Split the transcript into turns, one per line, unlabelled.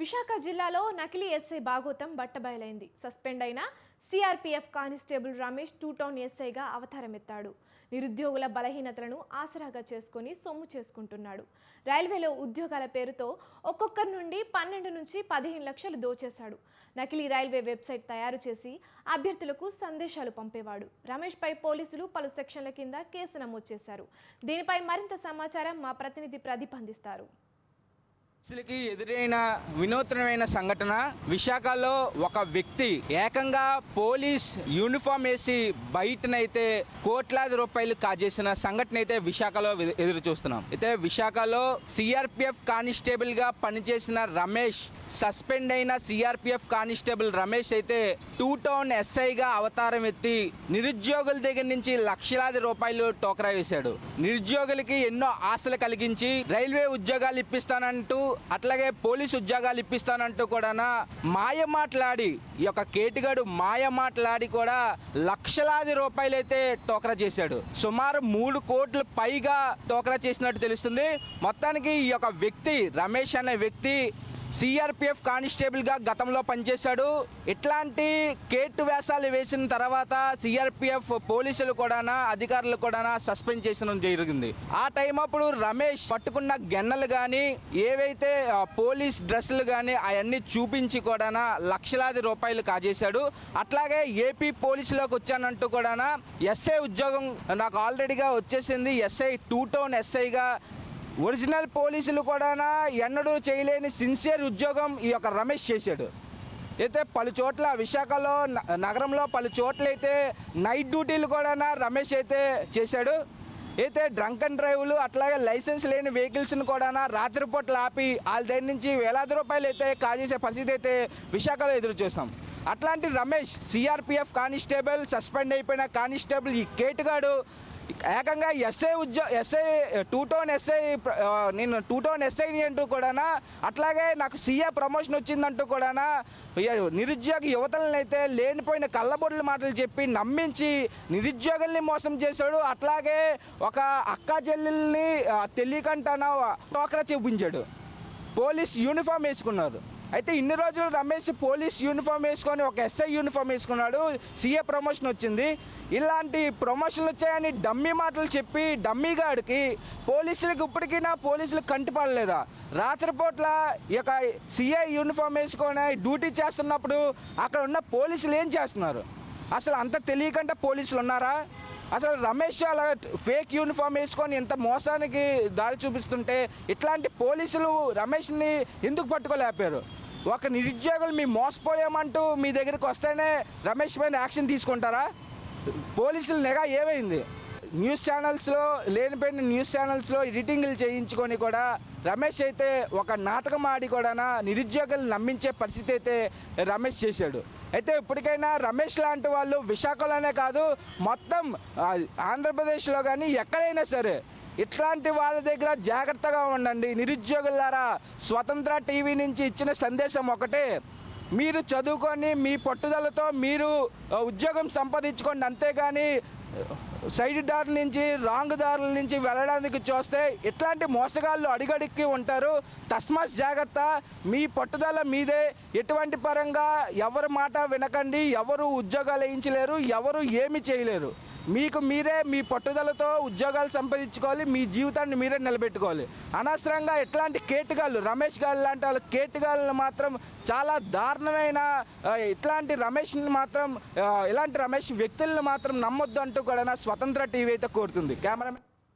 విశాఖ జిల్లాలో నకిలీ ఎస్ఐ భాగోతం బట్టబయలైంది. సస్పెండ్ అయిన CRPF constable Ramesh two town ఎస్ఐగా అవతారమెత్తాడు. నిరుద్యోగుల బలహీనతలను ఆసరాగా చేసుకొని సొమ్ము చేసుకుంటున్నాడు. రైల్వేలో ఉద్యోగాల పేరుతో ఒక్కొక్కరి నుండి పన్నెండు నుంచి పదిహేను లక్షలు దోచేశాడు. నకిలీ రైల్వే వెబ్సైట్ తయారు చేసి అభ్యర్థులకు సందేశాలు పంపేవాడు. రమేష్పై పోలీసులు పలు సెక్షన్ల కింద కేసు నమోదు చేశారు. దీనిపై మరింత సమాచారం మా ప్రతినిధి ప్రతిపందిస్తారు
పోలీసులకి ఎదురైన వినూత్నమైన సంఘటన. విశాఖలో ఒక వ్యక్తి ఏకంగా పోలీస్ యూనిఫామ్ వేసి బయటనైతే కోట్లాది రూపాయలు కాజేసిన సంఘటన అయితే విశాఖలో ఎదురు చూస్తున్నాం. అయితే విశాఖలో సిఆర్పిఎఫ్ కానిస్టేబుల్గా పనిచేసిన రమేష్ సస్పెండ్ అయిన సిఆర్పిఎఫ్ కానిస్టేబుల్ రమేష్ అయితే టూ టౌన్ ఎస్ఐగా అవతారం ఎత్తి నిరుద్యోగుల దగ్గర నుంచి లక్షలాది రూపాయలు టోకరా వేశాడు. నిరుద్యోగులకి ఎన్నో ఆశలు కలిగించి రైల్వే ఉద్యోగాలు ఇప్పిస్తానంటూ అట్లాగే పోలీస్ ఉద్యోగాలు ఇప్పిస్తానంటూ కూడా మాయ మాట్లాడి ఈ యొక్క కేటుగాడు మాయ మాట్లాడి కూడా లక్షలాది రూపాయలు అయితే టోకరా చేశాడు. సుమారు మూడు కోట్ల పైగా టోకరా చేసినట్టు తెలుస్తుంది. మొత్తానికి ఈ యొక్క వ్యక్తి రమేష్ అనే వ్యక్తి సిఆర్పిఎఫ్ కానిస్టేబుల్గా గతంలో పనిచేశాడు. ఇట్లాంటి కేటు వ్యాసాలు వేసిన తర్వాత సిఆర్పిఎఫ్ పోలీసులు కూడా అధికారులు కూడా సస్పెండ్ చేసిన జరిగింది. ఆ టైం అప్పుడు రమేష్ పట్టుకున్న గెన్నలు కానీ ఏవైతే పోలీస్ డ్రెస్సులు కానీ అవన్నీ చూపించి కూడా లక్షలాది రూపాయలు కాజేశాడు. అట్లాగే ఏపీ పోలీసులోకి వచ్చానంటూ కూడా ఎస్ఐ ఉద్యోగం నాకు ఆల్రెడీగా వచ్చేసింది. ఎస్ఐ టూ టౌన్ ఎస్ఐగా ఒరిజినల్ పోలీసులు కూడా ఎన్నడూ చేయలేని సిన్సియర్ ఉద్యోగం ఈ యొక్క రమేష్ చేశాడు. అయితే పలు చోట్ల విశాఖలో నగరంలో పలు చోట్ల అయితే నైట్ డ్యూటీలు కూడా రమేష్ అయితే చేశాడు. అయితే డ్రంక్ అండ్ డ్రైవ్లు అట్లాగే లైసెన్స్ లేని వెహికల్స్ని కూడా రాత్రిపూట్ల ఆపి వాళ్ళ దగ్గర నుంచి వేలాది రూపాయలు అయితే కాజేసే పరిస్థితి అయితే విశాఖలో ఎదురు చూసాం. అట్లాంటి రమేష్ సిఆర్పిఎఫ్ కానిస్టేబుల్ సస్పెండ్ అయిపోయిన కానిస్టేబుల్ ఈ కేటుగాడు ఏకంగా ఎస్ఐ ఉద్యో ఎస్ఐ టూ టౌన్ ఎస్ఐ నేను టూ టౌన్ ఎస్ఐని అంటూ కూడా అట్లాగే నాకు సీఏ ప్రమోషన్ వచ్చిందంటూ కూడా నిరుద్యోగ యువతలను అయితే లేనిపోయిన కళ్ళబొడ్ల మాటలు చెప్పి నమ్మించి నిరుద్యోగుల్ని మోసం చేశాడు. అట్లాగే ఒక అక్క చెల్లెల్ని తెలియకంటానో టోకరా చూపించాడు పోలీస్ యూనిఫామ్ వేసుకున్నారు. అయితే ఇన్ని రోజులు రమేష్ పోలీస్ యూనిఫామ్ వేసుకొని ఒక ఎస్ఐ యూనిఫామ్ వేసుకున్నాడు. సీఏ ప్రమోషన్ వచ్చింది. ఇలాంటి ప్రమోషన్లు వచ్చాయని డమ్మీ మాటలు చెప్పి డమ్మీ గాడికి పోలీసులకు ఇప్పటికీ నా పోలీసులు కంటిపడలేదా రాత్రిపూట్ల ఈ యొక్క సీఐ యూనిఫామ్ వేసుకొని డ్యూటీ చేస్తున్నప్పుడు అక్కడ ఉన్న పోలీసులు ఏం చేస్తున్నారు? అసలు అంత తెలియకుండా పోలీసులు ఉన్నారా? అసలు రమేష్ అలా ఫేక్ యూనిఫామ్ వేసుకొని ఇంత మోసానికి దారి చూపిస్తుంటే ఇట్లాంటి పోలీసులు రమేష్ని ఎందుకు పట్టుకోలేపారు? ఒక నిరుద్యోగులు మీ మోసపోయామంటూ మీ దగ్గరికి వస్తేనే రమేష్ పైన యాక్షన్ తీసుకుంటారా? పోలీసుల నిఘా ఏమైంది? న్యూస్ ఛానల్స్లో లేనిపోయిన న్యూస్ ఛానల్స్లో ఎడిటింగ్లు చేయించుకొని కూడా రమేష్ అయితే ఒక నాటకం ఆడి కూడా నిరుద్యోగులు నమ్మించే పరిస్థితి అయితే రమేష్ చేశాడు. అయితే ఇప్పటికైనా రమేష్ లాంటి వాళ్ళు విశాఖలోనే కాదు మొత్తం ఆంధ్రప్రదేశ్లో కానీ ఎక్కడైనా సరే ఇట్లాంటి వాళ్ళ దగ్గర జాగ్రత్తగా ఉండండి. నిరుద్యోగులారా స్వతంత్ర టీవీ నుంచి ఇచ్చిన సందేశం ఒకటే మీరు చదువుకొని మీ పట్టుదలతో మీరు ఉద్యోగం సంపాదించుకోండి అంతేగాని సైడ్ దారి నుంచి రాంగ్ దారుల నుంచి వెళ్ళడానికి చూస్తే ఇట్లాంటి మోసగాళ్ళు అడిగడిక్కి ఉంటారు. తస్మాత్ జాగ్రత్త మీ పట్టుదల మీదే. ఎటువంటి పరంగా ఎవరి మాట వినకండి ఎవరు ఉద్యోగాలు వేయించలేరు ఎవరు ఏమి చేయలేరు. మీకు మీరే మీ పట్టుదలతో ఉద్యోగాలు సంపాదించుకోవాలి మీ జీవితాన్ని మీరే నిలబెట్టుకోవాలి. అనవసరంగా ఎట్లాంటి కేటుగాళ్ళు రమేష్ గారు లాంటి వాళ్ళు కేటుగాళ్ళని మాత్రం చాలా దారుణమైన ఇట్లాంటి రమేష్ని మాత్రం ఇలాంటి రమేష్ వ్యక్తులను మాత్రం నమ్మొద్దు అంటూ కూడా స్వతంత్ర టీవీ అయితే కోరుతుంది. కెమెరామెన్